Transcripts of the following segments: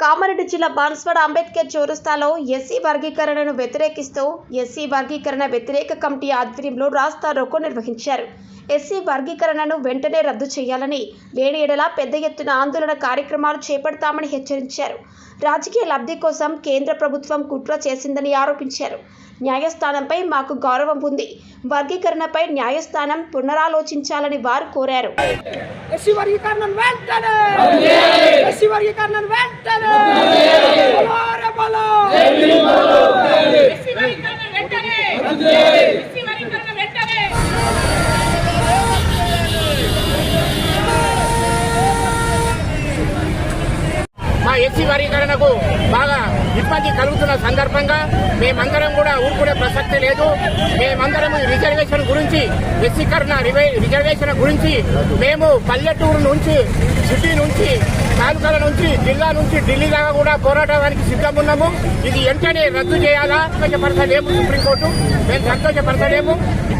కామారెడ్డి జిల్లా బాన్స్వాడ అంబేద్కర్ చౌరస్తాలో ఎస్సీ వర్గీకరణను వ్యతిరేకిస్తూ ఎస్సీ వర్గీకరణ వ్యతిరేక కమిటీ ఆధ్వర్యంలో రాస్తా రోకో నిర్వహించారు. ఎస్సీ వర్గీకరణను వెంటనే రద్దు చేయాలని లేని ఎడలా పెద్ద ఎత్తున ఆందోళన కార్యక్రమాలు చేపడతామని హెచ్చరించారు. రాజకీయ లబ్ధి కోసం కేంద్ర ప్రభుత్వం కుట్ర చేసిందని ఆరోపించారు. న్యాయస్థానంపై మాకు గౌరవం ఉంది. వర్గీకరణపై న్యాయస్థానం పునరాలోచించాలని వారు కోరారు. వర్గీకరణను వెంటనే బలో ఎస్సీ వర్గీకరణకు బాగా ఇబ్బంది కలుగుతున్న సందర్భంగా మేమందరం కూడా ఊరుకునే ప్రసక్తి లేదు. మేమందరం రిజర్వేషన్ గురించి ఎస్సీకరణ రిజర్వేషన్ గురించి మేము పల్లెటూరు నుంచి సిటీ నుంచి తాలూకాల నుంచి జిల్లా నుంచి ఢిల్లీ దాకా కూడా పోరాటానికి సిద్ధం ఉన్నాము. ఇది వెంటనే రద్దు చేయాలా? సంతోషపరచలేము సుప్రీంకోర్టు. మేము సంతోషపరచలేము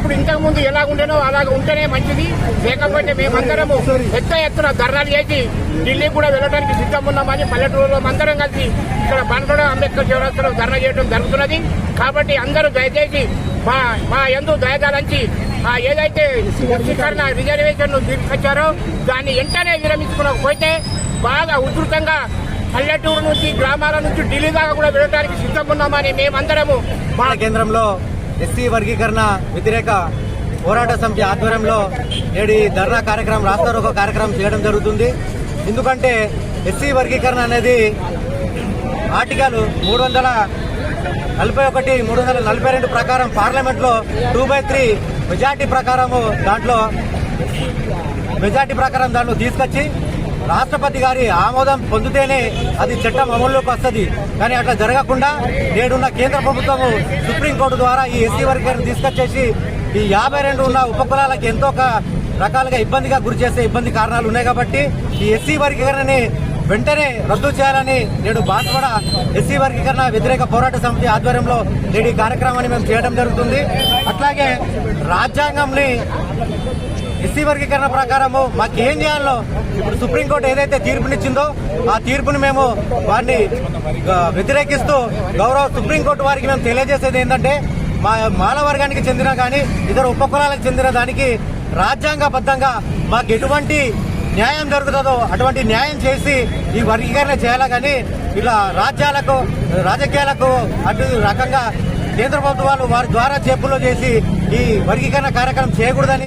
ఇప్పుడు ఇంతకు ముందు ఎలా ఉండేనో అలాగ ఉంటేనే మంచిది. లేకపోతే మేమందరము పెద్ద ఎత్తున ధర్నాలు చేసి ఢిల్లీ కూడా వెళ్ళడానికి సిద్ధం ఉన్నామని పల్లెటూరులో అందరం కలిసి ఇక్కడ బండ్గడ అంబేద్కర్ చౌరస్తాలో ధర్నా చేయడం జరుగుతున్నది. కాబట్టి అందరూ దయచేసి మా మా ఎందు దయదాలంచి ఆ ఏదైతే వశీకరణ రిజర్వేషన్ తీసుకొచ్చారో దాన్ని వెంటనే విరమించుకోకపోతే బాగా ఉధృతంగా పల్లెటూరు నుంచి గ్రామాల నుంచి ఢిల్లీ దాకా కూడా వెళ్ళడానికి సిద్ధం ఉన్నామని మేమందరము మా కేంద్రంలో ఎస్సీ వర్గీకరణ వ్యతిరేక పోరాట సమితి ఆధ్వర్యంలో నేడు ధర్నా కార్యక్రమం రాస్తారోకో కార్యక్రమం చేయడం జరుగుతుంది. ఎందుకంటే ఎస్సీ వర్గీకరణ అనేది ఆర్టికల్ మూడు వందల నలభై ఒకటి మూడు వందల నలభై రెండు ప్రకారం పార్లమెంట్లో టూ బై త్రీ మెజార్టీ ప్రకారము దాంట్లో మెజార్టీ ప్రకారం దాంట్లో తీసుకొచ్చి రాష్ట్రపతి గారి ఆమోదం పొందితేనే అది చట్టం అమల్లోకి వస్తుంది. కానీ అట్లా జరగకుండా నేడున్న కేంద్ర ప్రభుత్వము సుప్రీంకోర్టు ద్వారా ఈ ఎస్సీ వర్గీకరణ తీసుకొచ్చేసి ఈ యాభై రెండు ఉన్న ఉపకులాలకు ఎంతో ఒక రకాలుగా ఇబ్బందిగా గురి చేసే ఇబ్బంది కారణాలు ఉన్నాయి కాబట్టి ఈ ఎస్సీ వర్గీకరణని వెంటనే రద్దు చేయాలని నేడు బాన్స్వాడ ఎస్సీ వర్గీకరణ వ్యతిరేక పోరాట సమితి ఆధ్వర్యంలో నేడు ఈ కార్యక్రమాన్ని మేము చేయడం జరుగుతుంది. అట్లాగే రాజ్యాంగంని ఎస్సీ వర్గీకరణ ప్రకారము మాకు ఏం చేయాలో ఇప్పుడు సుప్రీంకోర్టు ఏదైతే తీర్పునిచ్చిందో ఆ తీర్పుని మేము వారిని వ్యతిరేకిస్తూ గౌరవ సుప్రీంకోర్టు వారికి మేము తెలియజేసేది ఏంటంటే మా మాల వర్గానికి చెందిన కానీ ఇతర ఉపకులాలకు చెందిన దానికి రాజ్యాంగబద్ధంగా మాకు ఎటువంటి న్యాయం జరుగుతుందో అటువంటి న్యాయం చేసి ఈ వర్గీకరణ చేయాలా కానీ ఇలా రాజ్యాలకు రాజకీయాలకు అటు రకంగా కేంద్ర ప్రభుత్వాలు వారి ద్వారా చెప్పులో చేసి ఈ వర్గీకరణ కార్యక్రమం చేయకూడదని